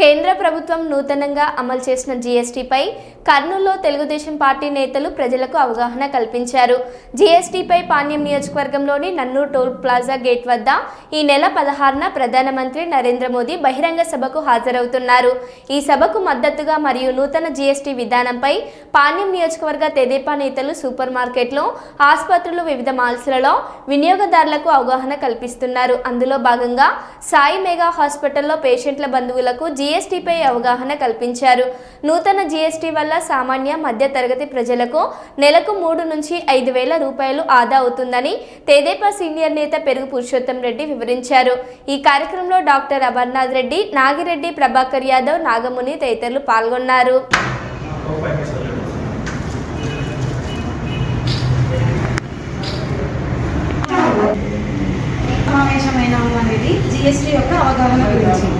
కేంద్ర ప్రభుత్వం నూతనంగా అమలు చేసిన జీఎస్టీపై కర్నూలులో తెలుగుదేశం పార్టీ నేతలు ప్రజలకు అవగాహన కల్పించారు. జీఎస్టీపై పాణ్యం నియోజకవర్గంలోని నన్నూర్ టోల్ ప్లాజా గేట్ వద్ద ఈ నెల పదహారున ప్రధానమంత్రి నరేంద్ర మోదీ బహిరంగ సభకు హాజరవుతున్నారు. ఈ సభకు మద్దతుగా మరియు నూతన జీఎస్టీ విధానంపై పాణ్యం నియోజకవర్గ తెదేపా నేతలు సూపర్ మార్కెట్లో ఆసుపత్రులు వివిధ మాల్స్లలో వినియోగదారులకు అవగాహన కల్పిస్తున్నారు. అందులో భాగంగా సాయి మెగా హాస్పిటల్లో పేషెంట్ల బంధువులకు జీఎస్టీపై అవగాహన కల్పించారు. నూతన జీఎస్టీ వల్ల సామాన్య మధ్య తరగతి ప్రజలకు నెలకు మూడు నుంచి ఐదు వేల రూపాయలు ఆదా అవుతుందని తెదేపా సీనియర్ నేత పెరుగు పురుషోత్తం రెడ్డి వివరించారు. ఈ కార్యక్రమంలో డాక్టర్ అమర్నాథ్ రెడ్డి నాగిరెడ్డి ప్రభాకర్ యాదవ్ నాగముని తదితరులు పాల్గొన్నారు. సమావేశమైన అనేది జిఎస్టీ యొక్క అవగాహన గురించి.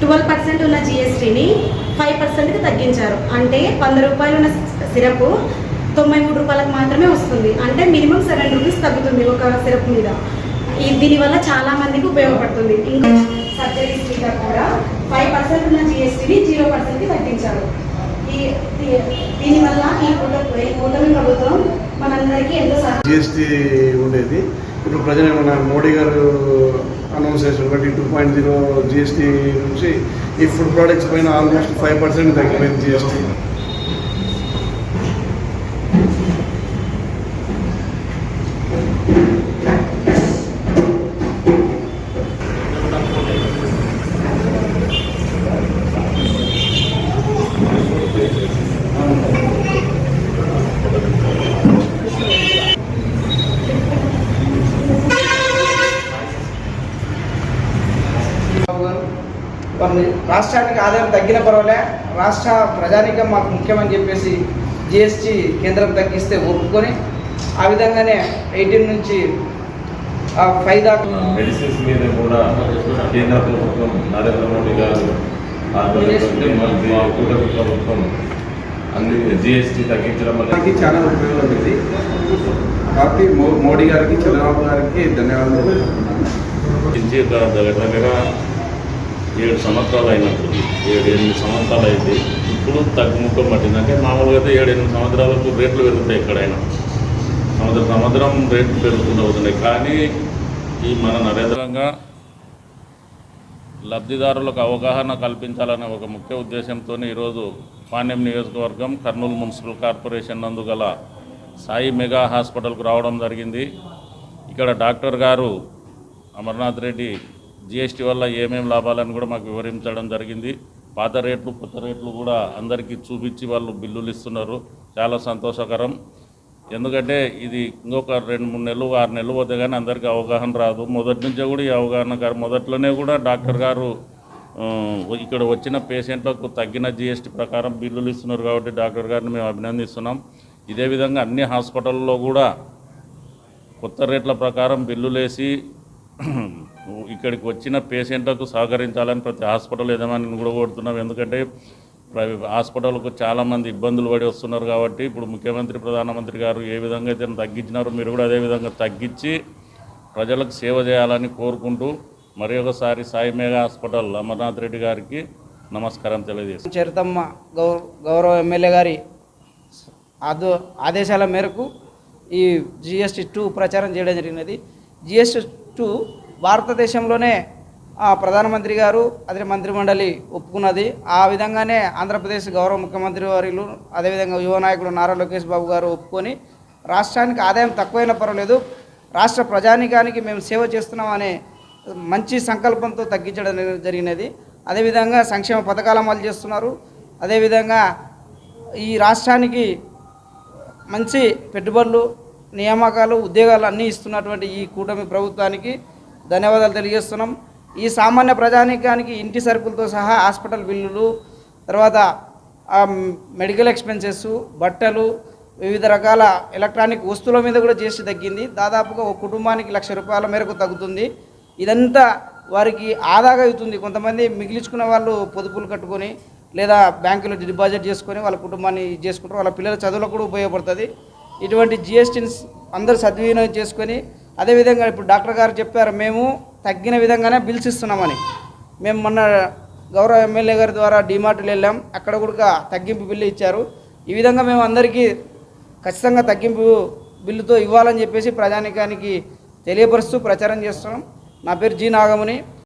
ట్వెల్వ్ పర్సెంట్ ఉన్న జిఎస్టీని ఫైవ్ పర్సెంట్కి తగ్గించారు. అంటే వంద రూపాయలు ఉన్న సిరప్ తొంభై మూడు రూపాయలకు మాత్రమే వస్తుంది. అంటే మినిమం సెవెన్ రూపీస్ తగ్గుతుంది ఒక సిరప్ మీద. ఈ దీనివల్ల చాలా మందికి ఉపయోగపడుతుంది. ఇంకా సర్జరీస్ మీద కూడా ఫైవ్ పర్సెంట్ ఉన్న జిఎస్టీని జీరో పర్సెంట్కి తగ్గించారు. ఈ దీ- దీనివల్ల ఈ కూటమి ప్రభుత్వం మనందరికీ ఎంతో సహాయం జిఎస్టీ ఉండేది. ఇప్పుడు ప్రజలు మన మోడీ గారు అనౌన్స్ చేసిన ఒకటి టూ పాయింట్ జీరో జిఎస్టీ నుంచి ఈ ఫుడ్ ప్రోడక్ట్స్ పైన ఆల్మోస్ట్ ఫైవ్ పర్సెంట్ తగ్గిపోయింది జిఎస్టీ బాబు గారు కొన్ని రాష్ట్రానికి ఆదాయం తగ్గిన పర్వాలే రాష్ట్ర ప్రజానికం మాకు ముఖ్యమని చెప్పేసి జిఎస్టీ కేంద్రం తగ్గిస్తే ఒప్పుకొని ఆ విధంగానే ఎయిటీన్ నుంచి ఫైవ్ దాకా మెడిసిన్స్ మీద కూడా కేంద్ర ప్రభుత్వం నరేంద్ర మోడీ గారు ప్రభుత్వం అన్ని జిఎస్టీ తగ్గించడం వల్ల చాలా ఉపయోగం ఉంది. కాబట్టి మోడీ గారికి చంద్రబాబు గారికి ధన్యవాదాలు. దగ్గర ఏడు సంవత్సరాలు అయినప్పుడు ఏడు ఎనిమిది సంవత్సరాలు అయితే ఇప్పుడు తగ్గుముఖం పట్టిందంటే మామూలుగా అయితే ఏడు ఎనిమిది సంవత్సరాలకు రేట్లు పెరుగుతాయి ఎక్కడైనా. సంవత్సరం సంవత్సరం రేట్లు పెరుగుతూ అవుతున్నాయి కానీ ఈ మన నరేంద్రంగా లబ్ధిదారులకు అవగాహన కల్పించాలనే ఒక ముఖ్య ఉద్దేశంతో ఈరోజు పాణ్యం నియోజకవర్గం కర్నూలు మున్సిపల్ కార్పొరేషన్ నందు గల సాయి మెగా హాస్పిటల్కు రావడం జరిగింది. ఇక్కడ డాక్టర్ గారు అమర్నాథ్ రెడ్డి జిఎస్టీ వల్ల ఏమేమి లాభాలను కూడా మాకు వివరించడం జరిగింది. పాత రేట్లు కొత్త రేట్లు కూడా అందరికీ చూపించి వాళ్ళు బిల్లులు ఇస్తున్నారు. చాలా సంతోషకరం. ఎందుకంటే ఇది ఇంకొక రెండు మూడు నెలలు ఆరు నెలలు పోతే కానీ అందరికీ అవగాహన రాదు. మొదటి నుంచే కూడా ఈ అవగాహన గారు మొదట్లోనే కూడా డాక్టర్ గారు ఇక్కడ వచ్చిన పేషెంట్లకు తగ్గిన జిఎస్టీ ప్రకారం బిల్లులు ఇస్తున్నారు కాబట్టి డాక్టర్ గారిని మేము అభినందిస్తున్నాం. ఇదే విధంగా అన్ని హాస్పిటల్లో కూడా కొత్త రేట్ల ప్రకారం బిల్లులేసి ఇక్కడికి వచ్చిన పేషెంట్లకు సహకరించాలని ప్రతి హాస్పిటల్ యజమానిని కూడా కోరుతున్నాం. ఎందుకంటే ప్రైవేట్ హాస్పిటల్కు చాలామంది ఇబ్బందులు పడి వస్తున్నారు కాబట్టి ఇప్పుడు ముఖ్యమంత్రి ప్రధానమంత్రి గారు ఏ విధంగా అయితే తగ్గించినారో మీరు కూడా అదే విధంగా తగ్గించి ప్రజలకు సేవ చేయాలని కోరుకుంటూ మరి ఒకసారి సాయి మేఘా హాస్పిటల్ అమర్నాథ్ రెడ్డి గారికి నమస్కారం తెలియజేస్తాను చరితమ్మ గౌరవ గౌరవ ఎమ్మెల్యే గారి ఆదో ఆదేశాల మేరకు ఈ జిఎస్టీ టూ ప్రచారం చేయడం జరిగినది. జిఎస్టీ టూ భారతదేశంలోనే ప్రధానమంత్రి గారు అదే మంత్రిమండలి ఒప్పుకున్నది. ఆ విధంగానే ఆంధ్రప్రదేశ్ గౌరవ ముఖ్యమంత్రి వారిలు అదేవిధంగా యువ నాయకుడు నారా లోకేష్ బాబు గారు ఒప్పుకొని రాష్ట్రానికి ఆదాయం తక్కువైనా పర్వాలేదు రాష్ట్ర ప్రజానికానికి మేము సేవ చేస్తున్నామనే మంచి సంకల్పంతో తగ్గించడం జరిగినది. అదేవిధంగా సంక్షేమ పథకాలు అమలు చేస్తున్నారు. అదేవిధంగా ఈ రాష్ట్రానికి మంచి పెట్టుబడులు నియామకాలు ఉద్యోగాలు అన్నీ ఇస్తున్నటువంటి ఈ కూటమి ప్రభుత్వానికి ధన్యవాదాలు తెలియజేస్తున్నాం. ఈ సామాన్య ప్రజానీకానికి ఇంటి సరుకులతో సహా హాస్పిటల్ బిల్లులు తర్వాత మెడికల్ ఎక్స్పెన్సెస్ బట్టలు వివిధ రకాల ఎలక్ట్రానిక్ వస్తువుల మీద కూడా జీఎస్టీ తగ్గింది. దాదాపుగా ఒక కుటుంబానికి లక్ష రూపాయల మేరకు తగ్గుతుంది. ఇదంతా వారికి ఆదాగా అవుతుంది. కొంతమంది మిగిలించుకున్న వాళ్ళు పొదుపులు కట్టుకొని లేదా బ్యాంకులో డిపాజిట్ చేసుకొని వాళ్ళ కుటుంబాన్ని చేసుకుంటారు. వాళ్ళ పిల్లల చదువులకు కూడా ఉపయోగపడుతుంది. ఇటువంటి జిఎస్టీని అందరూ సద్వినియోగం చేసుకొని అదేవిధంగా ఇప్పుడు డాక్టర్ గారు చెప్పారు మేము తగ్గిన విధంగానే బిల్స్ ఇస్తున్నామని. మేము మొన్న గౌరవ ఎమ్మెల్యే గారి ద్వారా డిమార్ట్లు వెళ్ళాం అక్కడ కూడా తగ్గింపు బిల్లు ఇచ్చారు. ఈ విధంగా మేము అందరికీ ఖచ్చితంగా తగ్గింపు బిల్లుతో ఇవ్వాలని చెప్పేసి ప్రజానికానికి తెలియపరుస్తూ ప్రచారం చేస్తున్నాం. నా పేరు జి నాగముని.